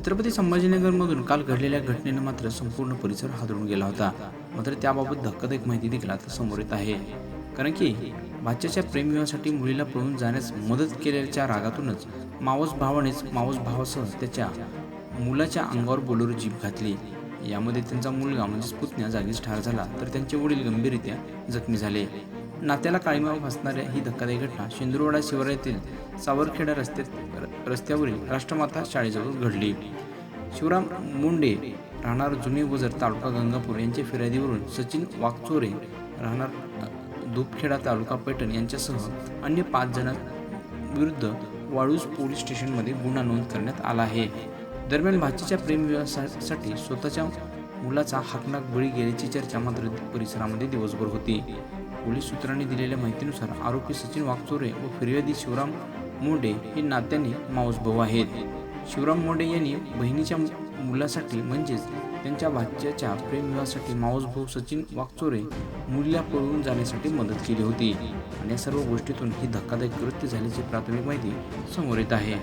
छत्रपती संभाजीनगरमधून काल घडलेल्या घटनेनं मात्र संपूर्ण परिसर हादरून गेला होता. मात्र त्याबाबत धक्कादायक माहिती देखील आता समोर येत आहे. कारण की भाच्याच्या प्रेमविवाहासाठी मुलीला पळून जाण्यास मदत केल्याच्या रागातूनच मावस भावानेच मावस भावासह त्याच्या मुलाच्या अंगावर बोलेरो जीप घातली. यामध्ये त्यांचा मुलगा म्हणजेच पुतण्या जागीच ठार झाला तर त्यांचे वडील गंभीररित्या जखमी झाले. नात्याला काळीमा भासणाऱ्या ही धक्कादायक घटना शेंदुरवाडा येथील सावरखेडा रस्ते रस्त्यावरील राष्ट्रमाता शाळेजवळ घडली. शिवराम मुंडे राहणार जुने वजर तालुका गंगापूर यांच्या फिर्यादीवरून सचिन वाकचोरे राहणार दुपखेडा तालुका पैठण यांच्यासह अन्य पाच जणांविरुद्ध वाळूज पोलीस स्टेशनमध्ये गुन्हा नोंद करण्यात आला आहे. दरम्यान भाचीच्या प्रेमविवाहासाठी स्वतःच्या मुलाचा हाकनाक बळी गेल्याची चर्चा मात्र परिसरामध्ये दिवसभर होती. पोलीस सूत्रांनी दिलेल्या माहितीनुसार आरोपी सचिन वाकचोरे व फिर्यादी शिवराम मोंडे हे नात्याने मावसभाऊ आहेत. शिवराम मोंडे यांनी बहिणीच्या मुलासाठी म्हणजेच त्यांच्या भाच्याच्या प्रेमविवाहासाठी मावसभाऊ सचिन वाकचोरे मुलीला पळवून जाण्यासाठी मदत केली होती. आणि या सर्व गोष्टीतून ही धक्कादायक कृत्य झाल्याची प्राथमिक माहिती समोर येत आहे.